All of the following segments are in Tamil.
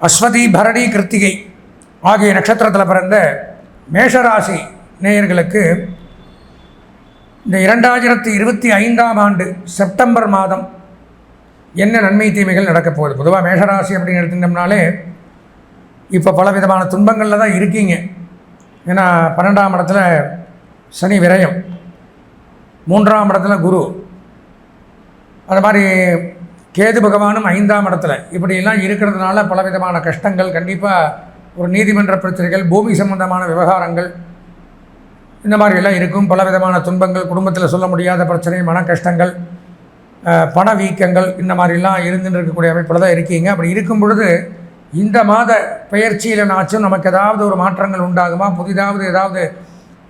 அஸ்வதி பரணி கிருத்திகை ஆகிய நட்சத்திரத்தில் பிறந்த மேஷராசி நேயர்களுக்கு இந்த இரண்டாயிரத்தி இருபத்தி ஐந்தாம் ஆண்டு செப்டம்பர் மாதம் என்ன நன்மை தீமைகள் நடக்கப் போகுது? பொதுவாக மேஷராசி அப்படின்னு எடுத்துட்டோம்னாலே இப்போ பல விதமான துன்பங்களில் தான் இருக்கீங்க. ஏன்னா பன்னெண்டாம் இடத்துல சனி விரயம் மூன்றாம் இடத்துல குரு அது மாதிரி கேது பகவானும் ஐந்தாம் இடத்துல. இப்படியெல்லாம் இருக்கிறதுனால பலவிதமான கஷ்டங்கள் கண்டிப்பாக ஒரு நீதிமன்ற பிரச்சனைகள் பூமி சம்பந்தமான விவகாரங்கள் இந்த மாதிரி எல்லாம் இருக்கும். பலவிதமான துன்பங்கள் குடும்பத்தில் சொல்ல முடியாத பிரச்சனை மன கஷ்டங்கள் பண வீக்கங்கள் இந்த மாதிரிலாம் இருந்துன்னு இருக்கக்கூடிய அமைப்பில் தான் இருக்கீங்க. அப்படி இருக்கும் பொழுது இந்த மாத பெயர்ச்சியிலனாச்சும் நமக்கு ஏதாவது ஒரு மாற்றங்கள் உண்டாகுமா? புதிதாவது ஏதாவது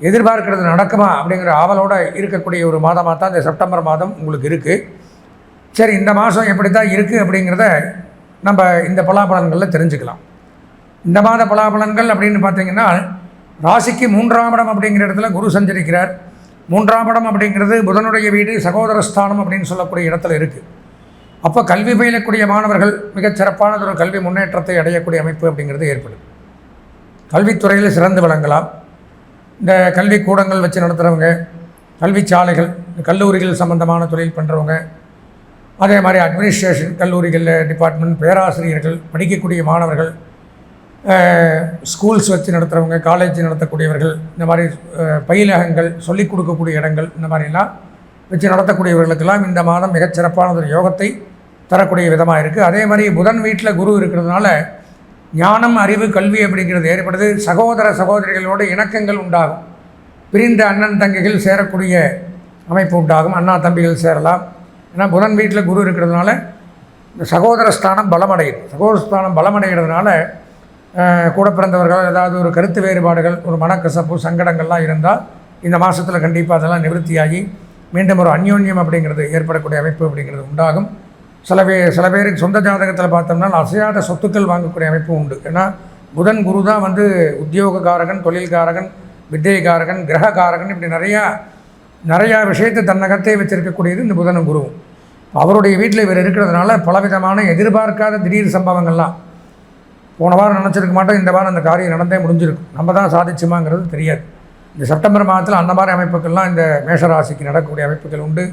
எதிர்பார்க்கிறது நடக்குமா? அப்படிங்கிற ஆவலோடு இருக்கக்கூடிய ஒரு மாதமாக தான் இந்த செப்டம்பர் மாதம் உங்களுக்கு இருக்குது சரி இந்த மாதம் எப்படி தான் இருக்குது அப்படிங்கிறத நம்ம இந்த பலாபலன்களில் தெரிஞ்சுக்கலாம். இந்த மாத பலாபலன்கள் அப்படின்னு பார்த்தீங்கன்னா ராசிக்கு மூன்றாம் இடம் அப்படிங்கிற இடத்துல குரு சஞ்சரிக்கிறார். மூன்றாம் இடம் அப்படிங்கிறது புதனுடைய வீடு சகோதரஸ்தானம் அப்படின்னு சொல்லக்கூடிய இடத்துல இருக்குது அப்போ கல்வி பயிலக்கூடிய மாணவர்கள் மிகச் சிறப்பானதொரு கல்வி முன்னேற்றத்தை அடையக்கூடிய அமைப்பு அப்படிங்கிறது ஏற்படும் கல்வித்துறையில் சிறந்து விளங்கலாம். இந்த கல்வி கூடங்கள் வச்சு நடத்துகிறவங்க கல்வி சாலைகள் கல்லூரிகள் சம்பந்தமான தொழில் பண்ணுறவங்க அதே மாதிரி அட்மினிஸ்ட்ரேஷன் கல்லூரிகளில் டிபார்ட்மெண்ட் பேராசிரியர்கள் படிக்கக்கூடிய மாணவர்கள் ஸ்கூல்ஸ் வச்சு நடத்துகிறவங்க காலேஜ் நடத்தக்கூடியவர்கள் இந்த மாதிரி பயிலகங்கள் சொல்லிக் கொடுக்கக்கூடிய இடங்கள் இந்த மாதிரிலாம் வச்சு நடத்தக்கூடியவர்களுக்கெல்லாம் இந்த மாதம் மிகச் சிறப்பான ஒரு யோகத்தை தரக்கூடிய விதமாக இருக்குது அதே மாதிரி புதன் வீட்டில் குரு இருக்கிறதுனால ஞானம் அறிவு கல்வி அப்படிங்கிறது ஏற்படுது. சகோதர சகோதரிகளோடு இணக்கங்கள் உண்டாகும். பிரிந்த அண்ணன் தங்கைகள் சேரக்கூடிய அமைப்பு உண்டாகும். அண்ணா தம்பிகள் சேரலாம். ஏன்னா புதன் வீட்டில் குரு இருக்கிறதுனால இந்த சகோதர ஸ்தானம் பலமடையுது. சகோதர ஸ்தானம் பலமடைகிறதுனால கூட பிறந்தவர்கள் ஏதாவது ஒரு கருத்து வேறுபாடுகள் ஒரு மனக்கசப்பு சங்கடங்கள்லாம் இருந்தால் இந்த மாதத்தில் கண்டிப்பாக அதெல்லாம் நிவர்த்தியாகி மீண்டும் ஒரு அந்யோன்யம் அப்படிங்கிறது ஏற்படக்கூடிய அமைப்பு அப்படிங்கிறது உண்டாகும். சில பேர் சில பேருக்கு சொந்த ஜாதகத்தில் பார்த்தோம்னா அசையாத சொத்துக்கள் வாங்கக்கூடிய அமைப்பு உண்டு. ஏன்னா புதன் குரு தான் வந்து உத்தியோகக்காரகன் தொழில்காரகன் வித்தியகாரகன் கிரககாரகன் இப்படி நிறையா நிறையா விஷயத்தை தன்னகத்தே வச்சிருக்கக்கூடியது இந்த புதனும் குருவும். அவருடைய வீட்டில் இவர் இருக்கிறதுனால பலவிதமான எதிர்பார்க்காத திடீர் சம்பவங்கள்லாம். போன வாரம் நினச்சிருக்க மாட்டோம் இந்த வாரம் அந்த காரியம் நடந்தே முடிஞ்சிருக்கும். நம்ம தான் சாதிச்சுமாங்கிறது தெரியாது. இந்த செப்டம்பர் மாதத்தில் அந்த மாதிரி அமைப்புகள்லாம் இந்த மேஷராசிக்கு நடக்கக்கூடிய அமைப்புகள் உண்டு.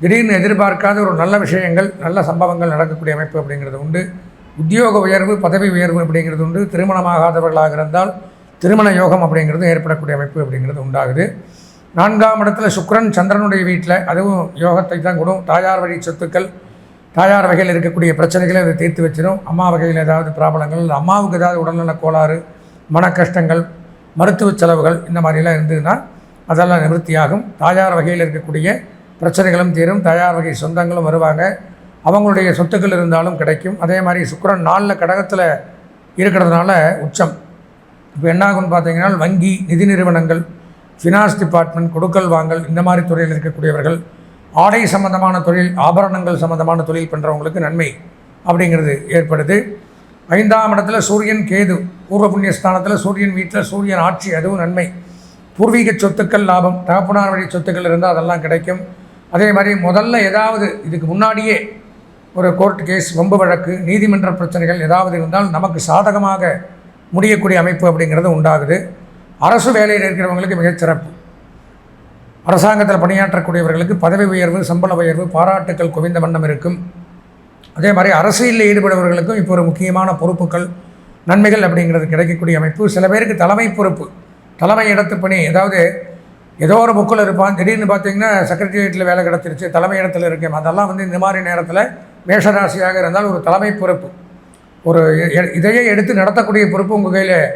திடீர்னு எதிர்பார்க்காத ஒரு நல்ல விஷயங்கள் நல்ல சம்பவங்கள் நடக்கக்கூடிய அமைப்பு அப்படிங்கிறது உண்டு. உத்தியோக உயர்வு பதவி உயர்வு அப்படிங்கிறது உண்டு. திருமணமாகாதவர்களாக இருந்தால் திருமண யோகம் அப்படிங்கிறது ஏற்படக்கூடிய அமைப்பு அப்படிங்கிறது உண்டாகுது. நான்காம் இடத்துல சுக்ரன் சந்திரனுடைய வீட்டில் அதுவும் யோகத்தை தான் கொடுக்கும் தாயார் வழி சொத்துக்கள் தாயார் வகையில் இருக்கக்கூடிய பிரச்சனைகளை அதை தீர்த்து வச்சிடும் அம்மா வகையில் ஏதாவது ப்ராப்ளங்கள் அம்மாவுக்கு ஏதாவது உடல்நல கோளாறு மன கஷ்டங்கள் மருத்துவ செலவுகள் இந்த மாதிரிலாம் இருந்ததுன்னா அதெல்லாம் நிவர்த்தியாகும். தாயார் வகையில் இருக்கக்கூடிய பிரச்சனைகளும் தீரும். தாயார் வகை சொந்தங்களும் வருவாங்க. அவங்களுடைய சொத்துக்கள் இருந்தாலும் கிடைக்கும். அதே மாதிரி சுக்கரன் நாளில் கடகத்தில் இருக்கிறதுனால உச்சம். இப்போ என்னாகும்னு பார்த்தீங்கன்னா வங்கி நிதி நிறுவனங்கள் ஃபினான்ஸ் டிபார்ட்மெண்ட் கொடுக்கல் வாங்கல் இந்த மாதிரி துறையில் இருக்கக்கூடியவர்கள் ஆடை சம்பந்தமான தொழில் ஆபரணங்கள் சம்பந்தமான தொழில் பண்ணுறவங்களுக்கு நன்மை அப்படிங்கிறது ஏற்படுது. ஐந்தாம் இடத்துல சூரியன் கேது பூர்வ புண்ணிய ஸ்தானத்தில் சூரியன் வீட்டில் சூரியன் ஆட்சி அதுவும் நன்மை. பூர்வீக சொத்துக்கள் லாபம் தகப்பனார் வழி சொத்துக்கள் இருந்தால் அதெல்லாம் கிடைக்கும். அதே மாதிரி முதல்ல ஏதாவது இதுக்கு முன்னாடியே ஒரு கோர்ட் கேஸ் வம்பு வழக்கு நீதிமன்ற பிரச்சனைகள் ஏதாவது இருந்தால் நமக்கு சாதகமாக முடியக்கூடிய அமைப்பு அப்படிங்கிறது உண்டாகுது. அரசு வேலையில் இருக்கிறவங்களுக்கு மிகச் சிறப்பு. அரசாங்கத்தில் பணியாற்றக்கூடியவர்களுக்கு பதவி உயர்வு சம்பள உயர்வு பாராட்டுக்கள் குவிந்த வண்ணம் இருக்கும். அதே மாதிரி அரசியலில் ஈடுபடுபவர்களுக்கும் இப்போ ஒரு முக்கியமான பொறுப்புகள் நன்மைகள் அப்படிங்கிறது கிடைக்கக்கூடிய அமைப்பு. சில பேருக்கு தலைமை பொறுப்பு தலைமை இடத்து பணி ஏதாவது ஏதோ ஒரு புக்கில் இருப்பான். திடீர்னு பார்த்தீங்கன்னா செக்ரட்டரியேட்டில் வேலை கிடச்சிருச்சு தலைமை இடத்துல இருக்கேன். அதெல்லாம் வந்து இந்த மாதிரி நேரத்தில் மேஷராசியாக இருந்தால் ஒரு தலைமை பொறுப்பு. ஒரு எ- இதையே எடுத்து நடத்தக்கூடிய பொறுப்பு உங்கள் கையில்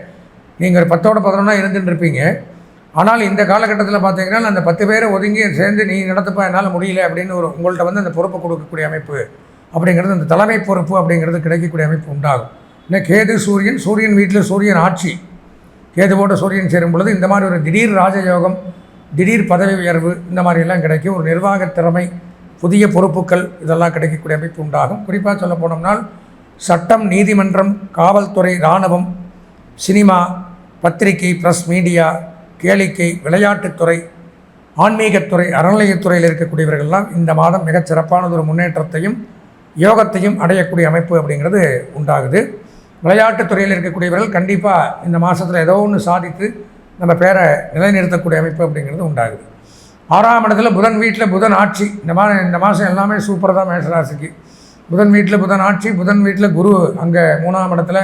நீங்கள் ஒரு பத்தோட பதினொன்றா இருந்துட்டு இருப்பீங்க ஆனால் இந்த காலகட்டத்தில் பார்த்தீங்கன்னா அந்த பத்து பேரை ஒதுங்கி சேர்ந்து நீ நடத்தப்பா என்னால் முடியல அப்படின்னு ஒரு உங்கள்கிட்ட வந்து அந்த பொறுப்பை கொடுக்கக்கூடிய அமைப்பு அப்படிங்கிறது அந்த தலைமை பொறுப்பு அப்படிங்கிறது கிடைக்கக்கூடிய அமைப்பு உண்டாகும். இல்லை கேது சூரியன் சூரியன் வீட்டில் சூரியன் ஆட்சி. கேதுவோட சூரியன் சேரும் பொழுது இந்த மாதிரி ஒரு திடீர் ராஜயோகம் திடீர் பதவி உயர்வு இந்த மாதிரியெல்லாம் கிடைக்கும். ஒரு நிர்வாகத் திறமை புதிய பொறுப்புகள் இதெல்லாம் கிடைக்கக்கூடிய அமைப்பு உண்டாகும். குறிப்பாக சொல்ல போனோம்னால் சட்டம் நீதிமன்றம் காவல்துறை இராணுவம் சினிமா பத்திரிகை ப்ரெஸ் மீடியா கேளிக்கை விளையாட்டுத்துறை ஆன்மீகத்துறை அறநிலையத்துறையில் இருக்கக்கூடியவர்கள்லாம் இந்த மாதம் மிகச் சிறப்பானதொரு முன்னேற்றத்தையும் யோகத்தையும் அடையக்கூடிய அமைப்பு அப்படிங்கிறது உண்டாகுது. விளையாட்டுத்துறையில் இருக்கக்கூடியவர்கள் கண்டிப்பாக இந்த மாதத்தில் ஏதோ ஒன்று சாதித்து நம்ம பேரை நிலைநிறுத்தக்கூடிய அமைப்பு அப்படிங்கிறது உண்டாகுது. ஆறாம் இடத்துல புதன் வீட்டில் புதன் ஆட்சி. இந்த மா இந்த மாதம் எல்லாமே சூப்பராக தான் மேஷராசிக்கு புதன் வீட்டில் புதன் ஆட்சி புதன் வீட்டில் குரு அங்கே மூணாம் இடத்துல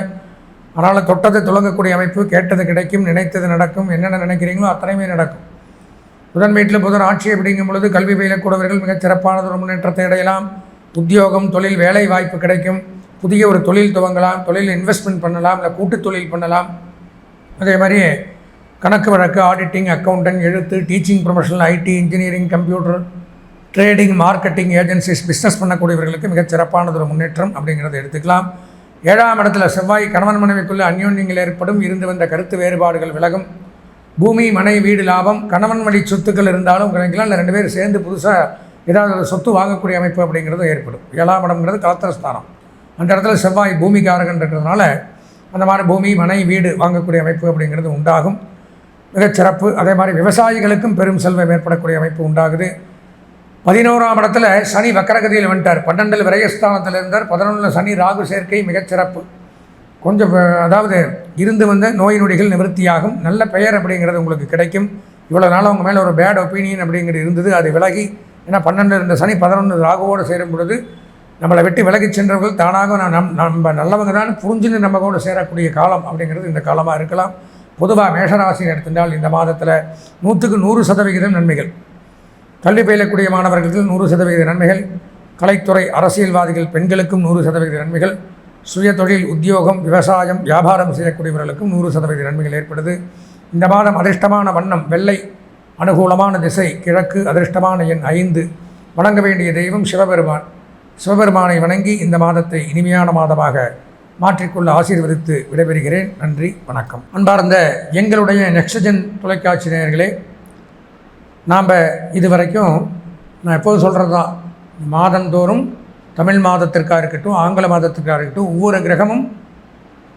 அதனால் தொட்டது துளங்கக்கூடிய அமைப்பு கேட்டது கிடைக்கும் நினைத்தது நடக்கும். என்னென்ன நினைக்கிறீங்களோ அத்தனையுமே நடக்கும். புதன் வீட்டில் புதன் ஆட்சி அப்படிங்கும் பொழுது கல்வி பயிலக்கூடியவர்கள் மிகச் சிறப்பானதொரு முன்னேற்றத்தை அடையலாம். உத்தியோகம் தொழில் வேலை வாய்ப்பு கிடைக்கும். புதிய ஒரு தொழில் துவங்கலாம். தொழில் இன்வெஸ்ட்மெண்ட் பண்ணலாம். இல்லை கூட்டு தொழில் பண்ணலாம். அதே மாதிரி கணக்கு வழக்கு ஆடிட்டிங் அக்கௌண்டன்ட் எழுத்து teaching professional IT engineering computer trading marketing agencies business பண்ணக்கூடியவர்களுக்கு மிகச் சிறப்பானது ஒரு முன்னேற்றம் அப்படிங்கிறத எடுத்துக்கலாம். ஏழாம் இடத்துல செவ்வாய் கணவன் மனைவிக்குள்ள அந்யோன்யங்கள் ஏற்படும். இருந்து வந்த கருத்து வேறுபாடுகள் விலகும். பூமி மனை வீடு லாபம் கணவன் வழி சொத்துக்கள் இருந்தாலும் கிடைக்கலாம் இல்லை ரெண்டு பேரும் சேர்ந்து புதுசாக ஏதாவது ஒரு சொத்து வாங்கக்கூடிய அமைப்பு அப்படிங்கிறது ஏற்படும். ஏழாம் இடம்ங்கிறது கலத்திரஸ்தானம். அந்த இடத்துல செவ்வாய் பூமி இருக்கிறதுனால அந்த மாதிரி பூமி மனை வீடு வாங்கக்கூடிய அமைப்பு அப்படிங்கிறது உண்டாகும். மிகச்சிறப்பு. அதே மாதிரி விவசாயிகளுக்கும் பெரும் செல்வம் ஏற்படக்கூடிய அமைப்பு உண்டாகுது. பதினோராம் இடத்துல சனி வக்கரகதியில் வந்துட்டார். பன்னெண்டில் விரயஸ்தானத்தில் இருந்தார். பதினொன்றில் சனி ராகு சேர்க்கை மிகச்சிறப்பு கொஞ்சம் அதாவது இருந்து வந்த நோய் நொடிகள் நிவர்த்தியாகும். நல்ல பெயர் அப்படிங்கிறது உங்களுக்கு கிடைக்கும். இவ்வளோ நாள் அவங்க மேலே ஒரு பேட் ஒப்பீனியன் அப்படிங்கிறது இருந்தது. அது விலகி ஏன்னா பன்னெண்டு இருந்த சனி பதினொன்று ராகுவோடு சேரும் பொழுது நம்மளை விட்டு விலகிச் சென்றவர்கள் தானாக நம் நம்ம நல்லவங்க தான். புரிஞ்சுன்னு நம்ம கூட சேரக்கூடிய காலம் அப்படிங்கிறது இந்த காலமாக இருக்கலாம். பொதுவாக மேஷராசி எடுத்துட்டால் இந்த மாதத்தில் நூற்றுக்கு நூறு சதவிகிதம் நன்மைகள். கல்வி பயிலக்கூடிய மாணவர்களுக்கு நூறு சதவிகித நன்மைகள். கலைத்துறை அரசியல்வாதிகள் பெண்களுக்கும் நூறு சதவிகித நன்மைகள். சுய தொழில் உத்தியோகம் விவசாயம் வியாபாரம் செய்யக்கூடியவர்களுக்கும் நூறு சதவிகித நன்மைகள் ஏற்படுது. இந்த மாதம் அதிர்ஷ்டமான வண்ணம் வெள்ளை அனுகூலமான திசை கிழக்கு அதிர்ஷ்டமான எண் ஐந்து. வணங்க வேண்டிய தெய்வம் சிவபெருமான். சிவபெருமானை வணங்கி இந்த மாதத்தை இனிமையான மாதமாக மாற்றிக்கொள்ள ஆசீர்வதித்து விடைபெறுகிறேன். நன்றி வணக்கம். அன்பார்ந்த எங்களுடைய நெக்ஸ்டஜன் தொலைக்காட்சி நேயர்களே நாம் இது வரைக்கும் நான் எப்போதும் சொல்கிறது தான் மாதந்தோறும் தமிழ் மாதத்திற்காக இருக்கட்டும் ஆங்கில மாதத்திற்காக இருக்கட்டும் ஒவ்வொரு கிரகமும்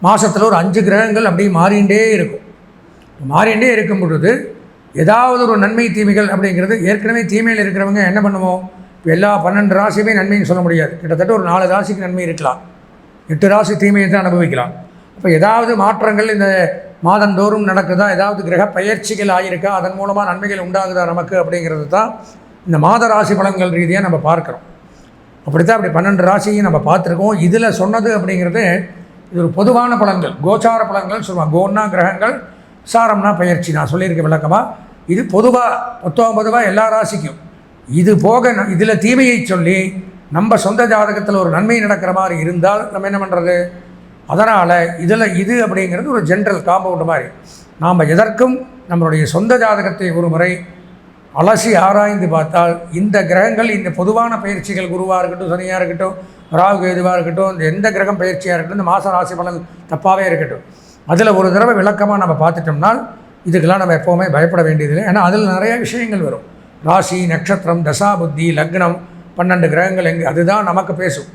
மாதத்தில் ஒரு அஞ்சு கிரகங்கள் அப்படியே மாறிண்டே இருக்கும். மாறிண்டே இருக்கும் பொழுது ஏதாவது ஒரு நன்மை தீமைகள் அப்படிங்கிறது ஏற்கனவே தீமையில் இருக்கிறவங்க என்ன பண்ணுவோம்? இப்போ எல்லா பன்னெண்டு ராசியுமே நன்மைன்னு சொல்ல முடியாது. கிட்டத்தட்ட ஒரு நாலு ராசிக்கு நன்மை இருக்கலாம். எட்டு ராசி தீமையை தான் அனுபவிக்கலாம். அப்போ ஏதாவது மாற்றங்கள் இந்த மாதந்தோறும் நடக்குதா? ஏதாவது கிரக பயிற்சிகள் ஆகியிருக்கா அதன் மூலமாக நன்மைகள் உண்டாகுதா நமக்கு அப்படிங்கிறது தான் இந்த மாத ராசி பலன்கள் ரீதியாக நம்ம பார்க்குறோம். அப்படித்தான் அப்படி பன்னெண்டு ராசியும் நம்ம பார்த்துருக்கோம். இதில் சொன்னது அப்படிங்கிறது இது ஒரு பொதுவான பலன்கள். கோச்சார பலன்கள் சொல்லுவாங்க. கோன்னா கிரகங்கள் சாரம்னா பயிற்சி. நான் சொல்லியிருக்கேன் விளக்கமாக இது பொதுவாக மொத்தம் பொதுவாக எல்லா ராசிக்கும். இது போக இதில் தீமையை சொல்லி நம்ம சொந்த ஜாதகத்தில் ஒரு நன்மை நடக்கிற மாதிரி இருந்தால் நம்ம என்ன பண்ணுறது அதனால் இதில் இது அப்படிங்கிறது ஒரு ஜென்ரல் காம்பவுண்டு மாதிரி. நாம் எதற்கும் நம்மளுடைய சொந்த ஜாதகத்தை ஒரு முறை அலசி ஆராய்ந்து பார்த்தால் இந்த கிரகங்கள் இந்த பொதுவான பயிற்சிகள் குருவாக இருக்கட்டும் சனியாக இருக்கட்டும் ராகு கேதுவாக இருக்கட்டும் இந்த எந்த கிரகம் பயிற்சியாக இருக்கட்டும் இந்த மாத ராசி பலன் தப்பாகவே இருக்கட்டும். அதில் ஒரு தடவை விளக்கமாக நம்ம பார்த்துட்டோம்னால் இதுக்கெல்லாம் நம்ம எப்போவுமே பயப்பட வேண்டியதில்லை. ஏன்னா அதில் நிறைய விஷயங்கள் வரும். ராசி நட்சத்திரம் தசா புத்தி லக்னம் பன்னெண்டு கிரகங்கள் எங்கே அதுதான் நமக்கு பேசும்.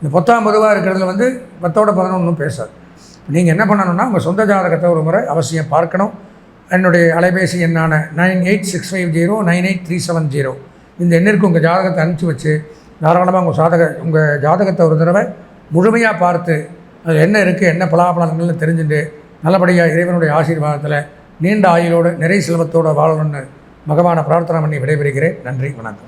இந்த பத்தாம் பொதுவாக இருக்கிறதுல வந்து பத்தோட பதினொன்றும் பேசாது. நீங்கள் என்ன பண்ணணும்னா உங்கள் சொந்த ஜாதகத்தை ஒரு முறை அவசியம் பார்க்கணும். என்னுடைய அலைபேசி எண்ணான nine eight six five zero nine eight three seven zero. இந்த எண்ணிற்கு உங்கள் ஜாதகத்தை அனுப்பிச்சி வச்சு தாராளமாக உங்கள் சாதக உங்கள் ஜாதகத்தை ஒரு தடவை முழுமையாக பார்த்து அது என்ன இருக்குது என்ன பலாபலங்கள்னு தெரிஞ்சுட்டு நல்லபடியாக இறைவனுடைய ஆசீர்வாதத்தில் நீண்ட ஆயுளோடு நிறை செல்வத்தோடு வாழணும்னு பகவானை பிரார்த்தனை பண்ணி விடைபெறுகிறேன். நன்றி வணக்கம்.